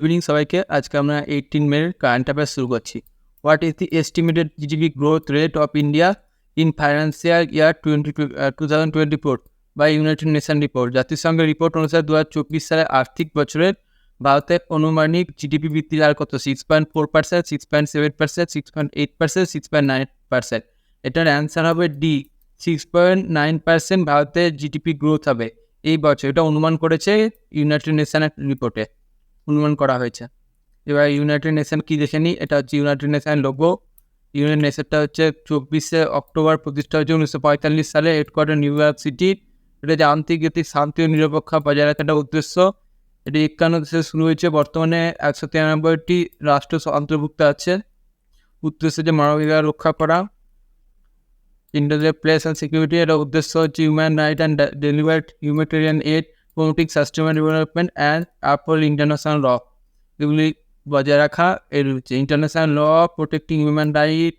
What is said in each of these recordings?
Evening সবাইকে। আজকে আমরা এইটিন মের কারেন্ট অ্যাফেয়ার্স শুরু করছি। What is the estimated GDP growth rate of India in financial year twenty two thousand twenty four by United nation report জাতিসংঘের রিপোর্ট অনুসারে দু হাজার চব্বিশ সালের আর্থিক বছরের ভারতের অনুমানিক জিডিপি বৃদ্ধির হার কত? Six point four percent six point seven percent six point eight percent six point nine percent এটার অ্যান্সার হবে D six point nine percent ভারতের জিডিপি গ্রোথ হবে। এই বছর এটা অনুমান করেছে ইউনাইটেড নেশনের রিপোর্টে অনুমান করা হয়েছে। এবার ইউনাইটেড নেশন কি দেখে নিই? এটা হচ্ছে ইউনাইটেড নেশন লোগো ইউনাইটেড নেশনটা হচ্ছে চব্বিশে অক্টোবর প্রতিষ্ঠা হয়েছে উনিশশো পঁয়তাল্লিশ সালে হেডকোয়ার্টার নিউ ইয়র্ক সিটি এটা যে আন্তর্জাতিক শান্তি ও নিরপেক্ষা বজায় রাখার একটা উদ্দেশ্য। এটি একান্ন দেশে শুরু হয়েছে। বর্তমানে একশো তিরানব্বইটি রাষ্ট্র অন্তর্ভুক্ত আছে। উদ্দেশ্য যে মানবাধিকার রক্ষা করা। ইন্টারনেট প্লেস অ্যান্ড সিকিউরিটি এর উদ্দেশ্য হচ্ছে human right and delivered humanitarian aid promoting sustainable development and uphold international law এগুলি বজায় রাখা এর হচ্ছে international law protecting human right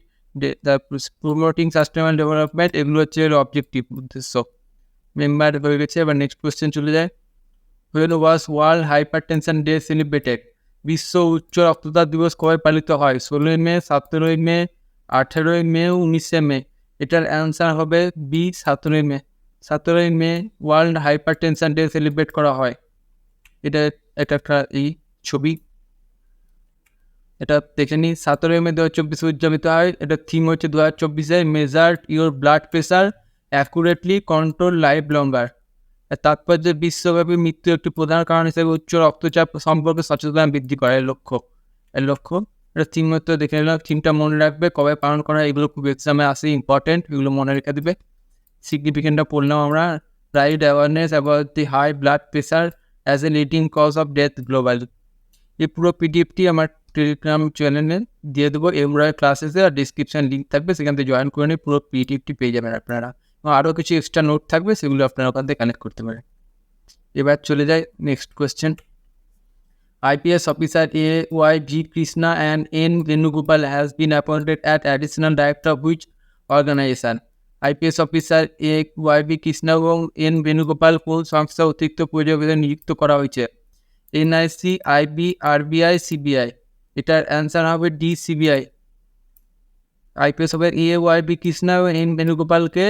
promoting sustainable development এগুলো হচ্ছে এর অবজেক্টিভ উদ্দেশ্য। মেম্বার হয়ে গেছে, এবার নেক্সট কোয়েশ্চেন চলে যায়। When was world hypertension day celebrated বিশ্ব উচ্চ রক্তদাব দিবস কবে পালিত হয়? ষোলোই মে, সতেরোই মে, আঠেরোই মে, উনিশে মে। এটার অ্যান্সার হবে বি, সতেরোই মে। সতেরোই May world hypertension day celebrate করা হয়। এটা এটা একটা এই ছবি। এটা দেখে নিই সতেরোই মে দু হাজার চব্বিশে উদযাপিত হয়। এটা থিম হচ্ছে দু হাজার চব্বিশে measure your blood pressure accurately control life longer তাৎপর্য বিশ্বব্যাপী মৃত্যু একটি প্রধান কারণ হিসেবে উচ্চ রক্তচাপ সম্পর্কে সচেতনতা বৃদ্ধি করা লক্ষ্য। এর লক্ষ্য? এটা থিম মতো দেখে নিলাম থিমটা মনে রাখবে, কবে পালন করা এগুলো খুব এক্সামে আসে ইম্পর্টেন্ট এগুলো মনে রেখে দেবে। সিগনিফিকেন্টটা পড়লাম আমরা right awareness about the high blood pressure as a leading cause of death global এই পুরো পিডিএফটি আমার টেলিগ্রাম চ্যানেলে দিয়ে দেবো। এমরাই ক্লাসেসে আর ডিসক্রিপশান লিঙ্ক থাকবে, সেখান থেকে জয়েন করে নিয়ে পুরো পিডিএফটি পেয়ে যাবেন আপনারা। এবং আরও কিছু এক্সট্রা নোট থাকবে, সেগুলো আপনারা ওখান থেকে কানেক্ট করতে পারেন। এবার চলে যায় next question IPS officer A Y G Krishna and N Venugopal has been appointed as additional director of which organization? IPS officer A Y B Krishna এবং এন বেণুগোপাল কোন সংস্থা অতিরিক্ত পর্যবেক্ষণ নিযুক্ত করা হয়েছে। এনআইসি আইবি আরবিআই সিবিআই এটার answer হবে D CBI IPS officer A Y B Krishna এবং এন বেণুগোপালকে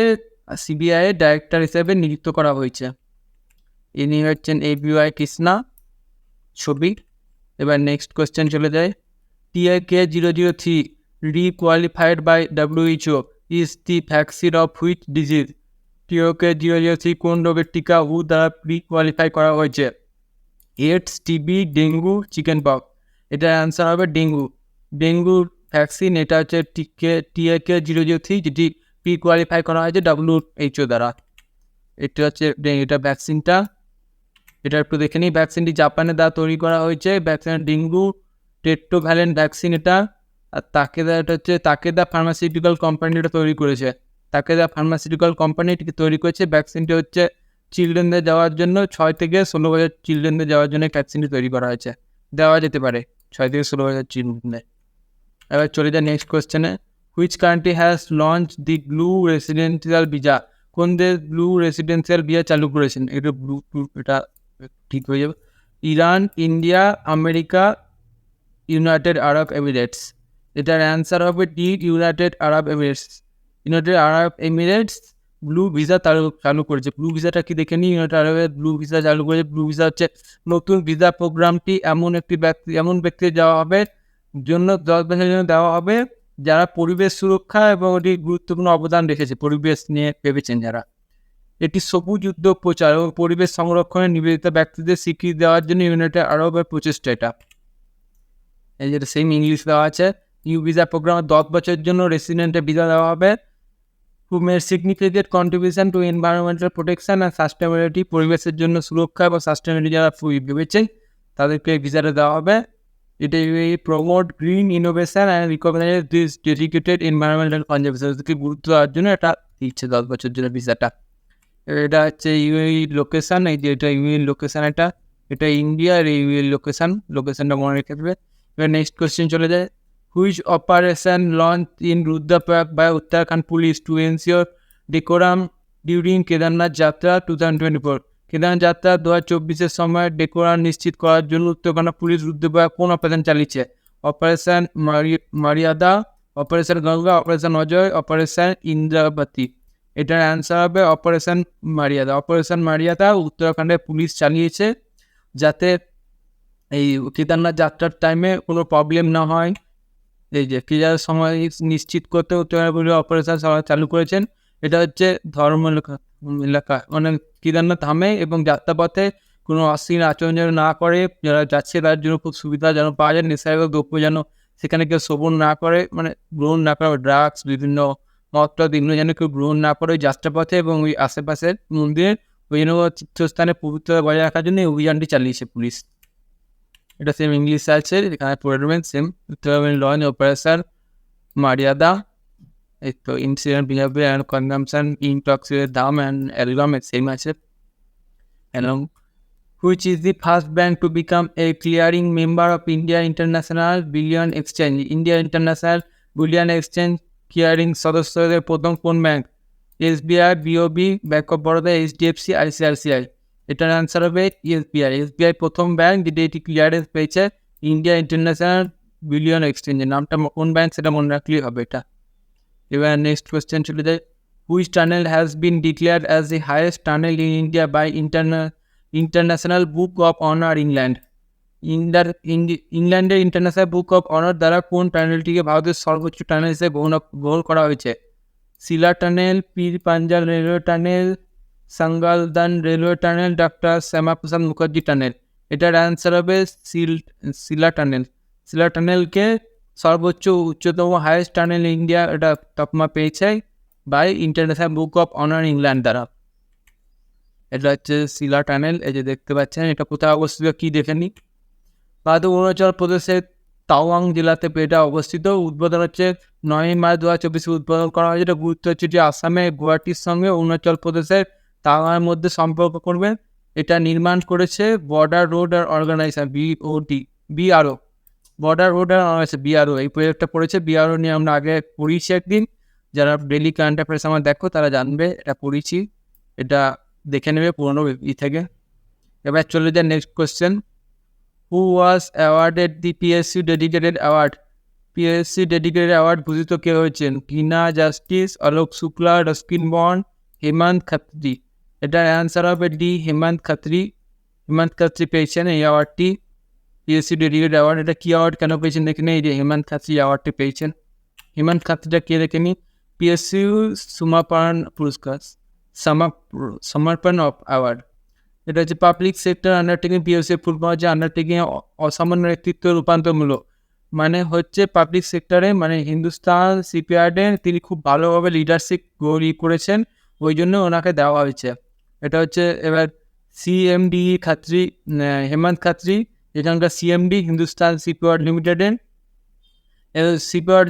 সিবিআই ডাইরেক্টর হিসেবে নিযুক্ত করা হয়েছে। ইনি হচ্ছেন এ বি ওয়াই কৃষ্ণা ছবি। এবার নেক্সট কোয়েশ্চেন চলে যায়। TI K zero zero three রিকোয়ালিফাইড by WHO is the of which disease টিওকে three কোন রোগের টিকা হু দ্বারা রিকোয়ালিফাই করা হয়েছে? AIDS TB dengue chicken pox এটার অ্যান্সার হবে ডেঙ্গু ডেঙ্গু ভ্যাকসিন এটা হচ্ছে টিকে টিএকে জিরো জিরো থ্রি যেটি প্রি কোয়ালিফাই করা হয়েছে ডাব্লিউএইচও দ্বারা। এটা হচ্ছে এটা ভ্যাকসিনটা এটা একটু দেখে নিই। ভ্যাকসিনটি জাপানের দ্বারা তৈরি করা হয়েছে। ভ্যাকসিন ডেঙ্গু টেট্রোভ্যালেন্ট ভ্যাকসিন এটা। আর তাকেদা এটা হচ্ছে তাকেদা ফার্মাসিউটিক্যাল কোম্পানি এটা তৈরি করেছে। তাকেদা ফার্মাসিউটিক্যাল কোম্পানি তৈরি করেছে। ভ্যাকসিনটি হচ্ছে চিলড্রেনদের যাওয়ার জন্য ছয় থেকে ষোলো বছর চিলড্রেনদের যাওয়ার জন্য ভ্যাকসিনটি তৈরি করা হয়েছে। দেওয়া যেতে পারে ছয় থেকে ষোলো বছর চিলড্রেনদের এবার চলে যায় next কোয়েশ্চেনে which country has launch the blue residential visa কোন দেশ ব্লু রেসিডেন্সিয়াল ভিজা চালু করেছেন? এটা ব্লু এটা ঠিক হয়ে যাবে। Iran, India, America, United Arab Emirates. এটার অ্যান্সার হবে D United Arab Emirates United Arab Emirates blue visa চালু করেছে। ব্লু ভিসাটা কি দেখে নিই? ইউনাইটেড আরবে ব্লু ভিসা চালু করেছে। ব্লু ভিসা হচ্ছে নতুন ভিসা প্রোগ্রামটি এমন একটি ব্যক্তি, এমন ব্যক্তি দেওয়া হবে, জন্য, দশ বছরের জন্য দেওয়া হবে, যারা পরিবেশ সুরক্ষা এবং এটি গুরুত্বপূর্ণ অবদান রেখেছে। পরিবেশ নিয়ে ভেবেছেন যারা। এটি সবুজ উদ্যোগ প্রচার এবং পরিবেশ সংরক্ষণে নিবেদিত ব্যক্তিদের স্বীকৃতি দেওয়ার জন্য ইউনাইটেড আরবের প্রচেষ্টা এটা। এই যেটা সেম ইংলিশ দেওয়া আছে। নিউ ভিসা প্রোগ্রামে দশ বছরের জন্য রেসিডেন্টের ভিসা দেওয়া হবে to made significant contribution to environmental protection and sustainability পরিবেশের জন্য সুরক্ষা এবং সাস্টেনেবিলিটি যারা ভেবেছেন, তাদেরকে ভিসাটা দেওয়া হবে। এটা promote green innovation and recognise this dedicated environmental কনজারভেশনকে গুরুত্ব দেওয়ার জন্য এটা দিচ্ছে দশ বছরের জন্য ভিসাটা এটা হচ্ছে ইউএই লোকেশান এই যে এটা ইউএই লোকেশান এটা। এটা ইন্ডিয়া আর ইউএই লোকেশান লোকেশানটা মনে রেখে দেবে। এবার নেক্সট কোয়েশ্চেন চলে যায়। In Rudraprayag by Uttarakhand police to ensure decorum during Kedarnath yatra two thousand twenty four Kedarnath yatra দু হাজার চব্বিশের সময় ডেকোরান নিশ্চিত করার জন্য উত্তরকান্ডা পুলিশ রুদ্রপ্রয়াগ কোন অপারেশন চালিয়েছে? Operation Maryada operation Ganga operation Ajay operation Indravati এটার অ্যান্সার হবে অপারেশন মারিয়াদা অপারেশন মারিয়াদা উত্তরাখণ্ডের পুলিশ চালিয়েছে যাতে এই কেদারনাথ যাত্রার টাইমে কোনো প্রবলেম না হয়। এই যে ক্রিয়ার সময় নিশ্চিত করতে উত্তরাখণ্ড পুলিশ অপারেশন চালু করেছেন। এটা হচ্ছে ধর্ম এলাকা মানে কেদারনাথ ধামে এবং যাত্রাপথে কোনো অশ্লীল আচরণ যেন না করে, যারা যাচ্ছে তার জন্য খুব সুবিধা যেন পাওয়া যায় নেশাগত দ্রব্য যেন সেখানে কেউ শোভন না করে মানে গ্রহণ না করে, ড্রাগস, বিভিন্ন মত এগুলো যেন কেউ গ্রহণ না করে ওই যাত্রাপথে এবং ওই আশেপাশের মন্দিরের ওই জন্য তীর্থস্থানে পবিত্রতা বজায় রাখার জন্য এই অভিযানটি চালিয়েছে পুলিশ। এটা সেম ইংলিশ আছে এখানে পড়ে নেবেন সেম ল অপারেশন মারিয়াদা, এই তো ইনসিডেন্ট বিহেভিয়ার অ্যান্ড কনজামশন ইনটক্সিকের দাম অ্যান্ড অ্যালগামের সেম আছে। এবং which is the first bank to become a clearing member of India international Bullion exchange India International Bullion exchange clearing সদস্যদের প্রথম কোন bank SBI BOB bank of Baroda HDFC ICICI এটার answer হবে SBI SBI প্রথম bank যেটা এটি clearance পেয়েছে India international billion এক্সচেঞ্জের নামটা কোন ব্যাংক সেটা মনে রাখলেই হবে এটা। এবার নেক্সট কোয়েশ্চেন চলে যায়। Which tunnel has been declared as the highest tunnel in India by international international book of honour England ইন্ডার ইংল্যান্ডের ইন্টারন্যাশনাল বুক অফ অনার দ্বারা কোন টানেলটিকে ভারতের সর্বোচ্চ টানেল হিসেবে গ্রহণ গ্রহণ করা হয়েছে? Shila tunnel Pir Panjal railway tunnel Sangaldan railway tunnel doctor Shyamaprasad Mukherjee tunnel এটার অ্যান্সার হবে সিল শিলা টানেল শিলা টানেলকে সর্বোচ্চ উচ্চতম হায়েস্ট টানেল ইন্ডিয়া এটা তকমা পেয়েছে by international book of honour England দ্বারা। এটা হচ্ছে শিলা টানেল এই যে দেখতে পাচ্ছেন, এটা কোথায় অবস্থিত কি দেখে নি ভারত অরুণাচল প্রদেশের তাওয়াং জেলাতে এটা অবস্থিত। উদ্বোধন হচ্ছে নয় মার্চ দু হাজার চব্বিশে উদ্বোধন করা হয়েছে এটা গুরুত্ব হচ্ছে যে আসামে গুয়াহাটির সঙ্গে অরুণাচল প্রদেশের তাওয়াংয়ের মধ্যে সম্পর্ক করবে এটা নির্মাণ করেছে বর্ডার রোড আর organisation BOT BRO border road আর অর্গানাইজেশন বিআরও এই প্রজেক্টটা পড়েছে বিআরও নিয়ে আমরা আগে পড়িয়েছি একদিন। যারা ডেলি কারেন্ট অ্যাফেয়ার্স আমার দেখো, তারা জানবে, এটা পড়িয়েছি এটা দেখে নেবে পুরোনো ই থেকে। এবার চলে যায় next question who was awarded the PSC dedicated award PSC dedicated award ভূষিত কে হয়েছেন? কিনা জাস্টিস অলোক শুক্লা রস্কিন বন হেমন্ত খাত্রি এটার অ্যান্সার হবে ডি হেমন্ত খাত্রি হেমন্ত খাত্রি পেয়েছেন এই অ্যাওয়ার্ডটি পিএসসি ডেডিকেটেড অ্যাওয়ার্ড এটা কী অ্যাওয়ার্ড কেন পেয়েছেন? দেখে নিই। যে হেমন্ত খাত্রি অ্যাওয়ার্ডটি পেয়েছেন। হেমন্ত খাত্রিটা কে দেখে নিই? পিএসসি সুমাপান পুরস্কার সমা সমর্পণ অ্যাওয়ার্ড এটা হচ্ছে public sector undertaking PSC full হচ্ছে আন্ডারটেকিং অসামান্য নেতৃত্ব রূপান্তরমূলক। মানে হচ্ছে পাবলিক সেক্টরে মানে হিন্দুস্তান সিপিআরডের তিনি খুব ভালোভাবে লিডারশিপ গড়ি করেছেন। ওই জন্য ওনাকে দেওয়া হয়েছে। এটা হচ্ছে এবার সিএমডি খাত্রি হেমন্ত খাত্রি এখানকার সিএমডি হিন্দুস্তান সিপিআর লিমিটেডের সিপিআর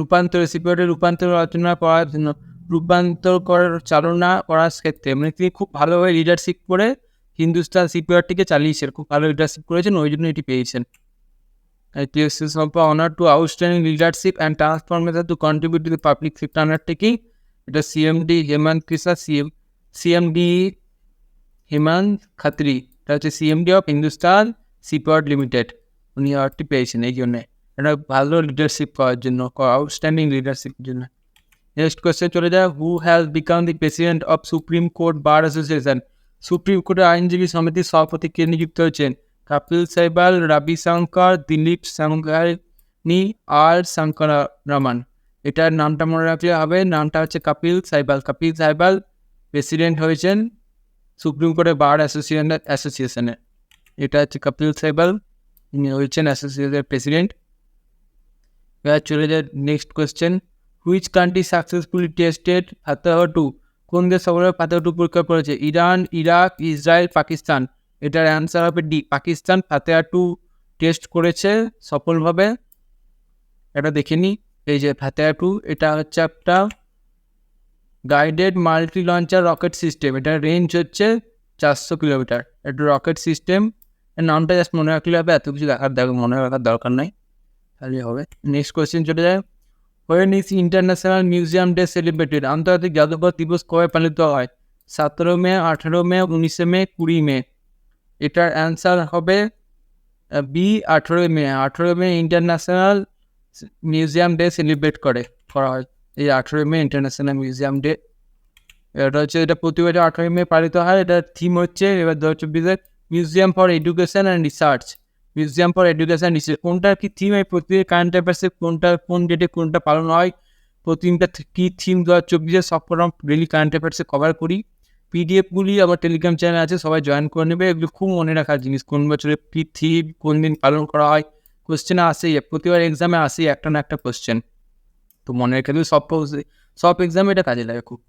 রূপান্তর সিপিআরের রূপান্তর রচনা করার জন্য রূপান্তর করার চালনা করার ক্ষেত্রে মানে তিনি খুব ভালোভাবে লিডারশিপ করে হিন্দুস্তান সিপিআরটিকে চালিয়েছেন, খুব ভালো লিডারশিপ করেছেন, ওই জন্য এটি পেয়েছেন। Honour to outstanding leadership and transformation to contribute to the public sector undertaking এটা CMD Hemant Krishna CM CMD Hemant Khatri এটা হচ্ছে CMD of Hindustan CPR limited উনি অ্যাওয়ার্ডটি পেয়েছেন এই জন্যে। এটা ভালো লিডারশিপ করার জন্য আউটস্ট্যান্ডিং লিডারশিপের জন্য। নেক্সট কোয়েশ্চেন চলে যায় who has become the president of supreme court bar association supreme কোর্টের আইনজীবী সমিতির সভাপতি কে নিযুক্ত হয়েছেন? কপিল সাইবাল, রবি শঙ্কর দিলীপ সাংগানি আর শঙ্কর রমন এটার নামটা মনে রাখলে হবে, নামটা হচ্ছে কপিল সাইবাল। কপিল সাইবাল প্রেসিডেন্ট হয়েছেন সুপ্রিম কোর্টের বার অ্যাসোসিয়েশন অ্যাসোসিয়েশনের এটা হচ্ছে কপিল সাইবাল ইনি হয়েছেন অ্যাসোসিয়েশনের প্রেসিডেন্ট এবার চলে যায় next question which country successfully tested Fateh two কোন দেশ সফলভাবে ফাতেহ টু পরীক্ষা করেছে? Iran, Iraq, Israel, Pakistan. এটার অ্যান্সার হবে D Pakistan Fateha two test করেছে সফলভাবে। এটা দেখে নিই এই যে ফাতেহা টু এটা হচ্ছে একটা guided multi launcher rocket system এটার রেঞ্জ হচ্ছে চারশো কিলোমিটার। এটা রকেট সিস্টেম এর নামটা জাস্ট মনে রাখলে হবে, এত কিছু দেখার দেখ, মনে রাখার দরকার নাই। তাহলে হবে। নেক্সট কোয়েশ্চেন চলে যায়। When is international museum day celebrated আন্তর্জাতিক জাদুঘর দিবস কবে পালিত হয়? সতেরো মে, আঠেরো মে, উনিশে মে, কুড়ি মে। এটার অ্যান্সার হবে বি, আঠেরোই মে। আঠেরোই May international museum day celebrate করে, করা হয়। এই আঠেরোই মে ইন্টারন্যাশনাল মিউজিয়াম ডে এটা হচ্ছে এটা প্রতি বছর আঠেরোই মে পালিত হয় এটার থিম হচ্ছে এবার দু হাজার museum for education and research museum for education research কোনটার কি থিম এই প্রতি কারেন্ট অ্যাফেয়ার্সে কোনটা কোন ডেটে কোনটা পালন হয় প্রতিদিনটা কী থিম দু হাজার চব্বিশে সব রকম ডেলি কারেন্ট অ্যাফেয়ার্সে কভার করি পিডিএফগুলি আমার টেলিগ্রাম চ্যানেল আছে সবাই জয়েন করে নেবে এগুলো খুব মনে রাখার জিনিস কোন বছরে কী থিম কোন দিন পালন করা হয় কোশ্চেনে আসেই প্রতিবার এক্সামে আসেই একটা না একটা কোশ্চেন তো মনে রেখে দেবে সব সব এক্সামে এটা কাজে লাগে খুব।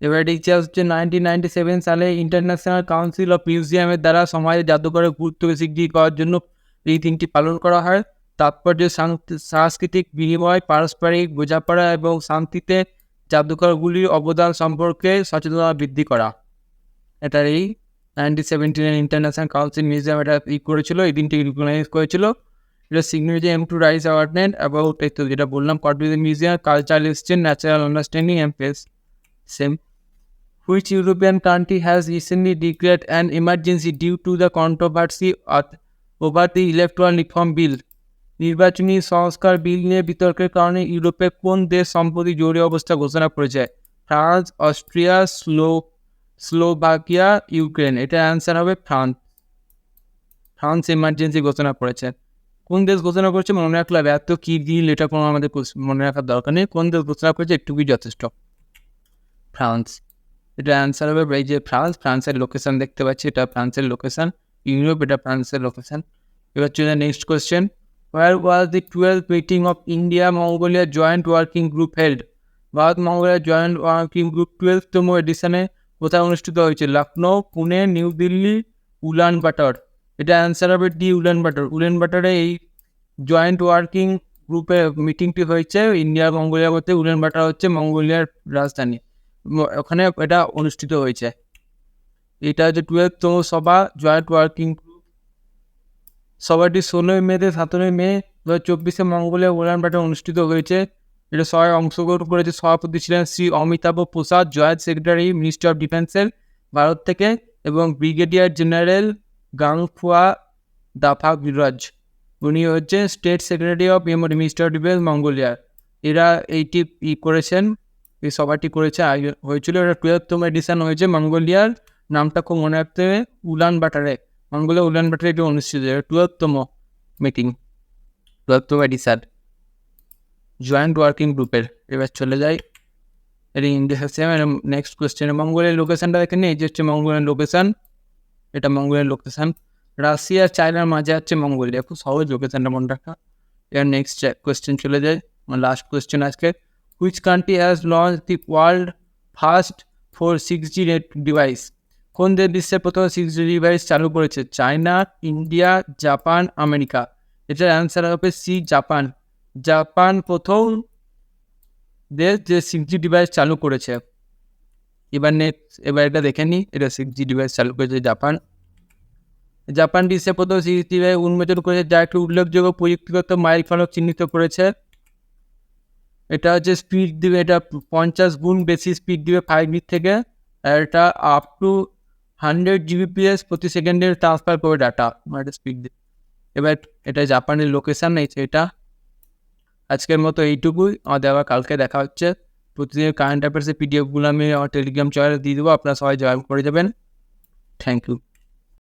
এবার এটা ইতিহাস হচ্ছে নাইনটিন নাইনটি সেভেন সালে ইন্টারন্যাশনাল কাউন্সিল অফ মিউজিয়ামের দ্বারা সমাজে জাদুঘরের গুরুত্বকে স্বীকৃতি করার জন্য এই দিনটি পালন করা হয়। তাৎপর্য সাংস্কৃতিক বিনিময়, পারস্পরিক বোঝাপড়া এবং শান্তিতে জাদুঘরগুলির অবদান সম্পর্কে সচেতনতা বৃদ্ধি করা। এটার এই নাইনটিন সেভেন্টিনের ইন্টারন্যাশনাল কাউন্সিল মিউজিয়াম এটা ই করেছিল, এই দিনটি রিকগনাইজ করেছিল। এটা significant aim to raise awareness about এই তো যেটা বললাম contribution museum cultural exchange natural understanding and place same which European country has recently declared an emergency due to the controversy over the electoral reform bill. নির্বাচনী সংস্কার বিল নিয়ে বিতর্কের কারণে ইউরোপে কোন দেশ সম্প্রতি জরুরি অবস্থা ঘোষণা করেছে? ফ্রান্স, অস্ট্রিয়া, স্লো, স্লোভাকিয়া, ইউক্রেন। এটার অ্যান্সার হবে ফ্রান্স। ফ্রান্স এমার্জেন্সি ঘোষণা করেছে। কোন দেশ ঘোষণা করেছে মনে রাখলে হবে এত কী বিল এটা কোনো আমাদের মনে রাখার দরকার নেই। কোন দেশ ঘোষণা করেছে একটুকুই যথেষ্ট। ফ্রান্স। এটা অ্যান্সার হবে এই যে ফ্রান্স, ফ্রান্সের লোকেশান দেখতে পাচ্ছি, এটা ফ্রান্সের লোকেশান ইউরোপ, এটা ফ্রান্সের লোকেশান এবার চলে next question where was the twelve meeting of India Mongolia joint working group held Bharat Mongolia joint working group টুয়েলভতম এডিশনে কোথায় অনুষ্ঠিত হয়েছে? লখনৌ পুনে, নিউ দিল্লি উলান বাটার এটা অ্যান্সার হবে ডি উলান বাটার। উলান বাটারে এই জয়েন্ট ওয়ার্কিং গ্রুপে মিটিংটি হয়েছে, ইন্ডিয়া, মঙ্গোলিয়া মধ্যে উলান বাটার হচ্ছে মঙ্গোলিয়ার রাজধানী। ওখানে এটা অনুষ্ঠিত হয়েছে। এটা হচ্ছে টুয়েলভতম সভা জয়েন্ট ওয়ার্কিং গ্রুপ সভাটি ষোলোই মেতে সতেরোই মে দু হাজার চব্বিশে মঙ্গোলিয়া উলানবাটে অনুষ্ঠিত হয়েছে। এটা সবাই অংশগ্রহণ করেছে সভাপতি ছিলেন Shri Amitabh Prasad, joint secretary, minister of ডিফেন্সের, ভারত থেকে, এবং ব্রিগেডিয়ার জেনারেল গাংফুয়া দাফা বিরাজ। উনি হচ্ছে state secretary of minister defence মঙ্গোলিয়ার এরা এইটি ই করেছেন, এই সভাটি করেছে হয়েছিল এটা টুয়েলভতম এডিশন হয়েছে মঙ্গোলিয়ার, নামটা খুব মনে রাখতে হবে, উলান বাটারে। মঙ্গোলিয়া উলান বাটারে এটি অনুষ্ঠিত টুয়েলভতম মিটিং টুয়েলভতম এডিশন জয়েন্ট ওয়ার্কিং গ্রুপের এবার চলে যাই। এটা ইন্ডিয়া নেক্সট কোয়েশ্চেন মঙ্গোলিয়ার লোকেশানটা দেখেন এই যে হচ্ছে মঙ্গোলিয়ার লোকেশন এটা মঙ্গোলিয়ার লোকেশন। রাশিয়া, চায়নার মাঝে আছে মঙ্গোলিয়া। খুব সহজ লোকেশনটা মনে রাখা। এবার নেক্সট কোয়েশ্চেন চলে যায়। আমার লাস্ট কোয়েশ্চেন আজকে। Which country has launch the world first four six G net device কোন দেশ বিশ্বের প্রথম সিক্স জি ডিভাইস চালু করেছে? China, India, Japan, America. এটার অ্যান্সার হবে সি জাপান। জাপান প্রথম দেশ যে সিক্স জি ডিভাইস চালু করেছে। এবার নেক্সট এবার এটা দেখে নিই এটা সিক্স জি ডিভাইস চালু করেছে জাপান। জাপান বিশ্বের প্রথম সিক্স ডিভাইস উন্মোচন করেছে, যা একটি উল্লেখযোগ্য প্রযুক্তিগত মাইল ফলক চিহ্নিত করেছে। এটা হচ্ছে স্পিড দিবে, এটা পঞ্চাশ গুণ বেশি স্পিড দিবে ফাইভ জি থেকে, আর এটা আপ টু হান্ড্রেড জিবিপিএস প্রতি সেকেন্ডের ট্রান্সফার করবে ডাটা মানে স্পিড দিয়ে এবার এটা জাপানের লোকেশান এটা। আজকের মতো এইটুকুই, আমাদের আবার কালকে দেখা হচ্ছে। প্রতিদিন কারেন্ট অ্যাফেয়ার্সের পিডিএফগুলো আমি আমার টেলিগ্রাম চ্যানেলে দিয়ে দেবো, আপনারা সবাই জয়েন করে যাবেন। Thank you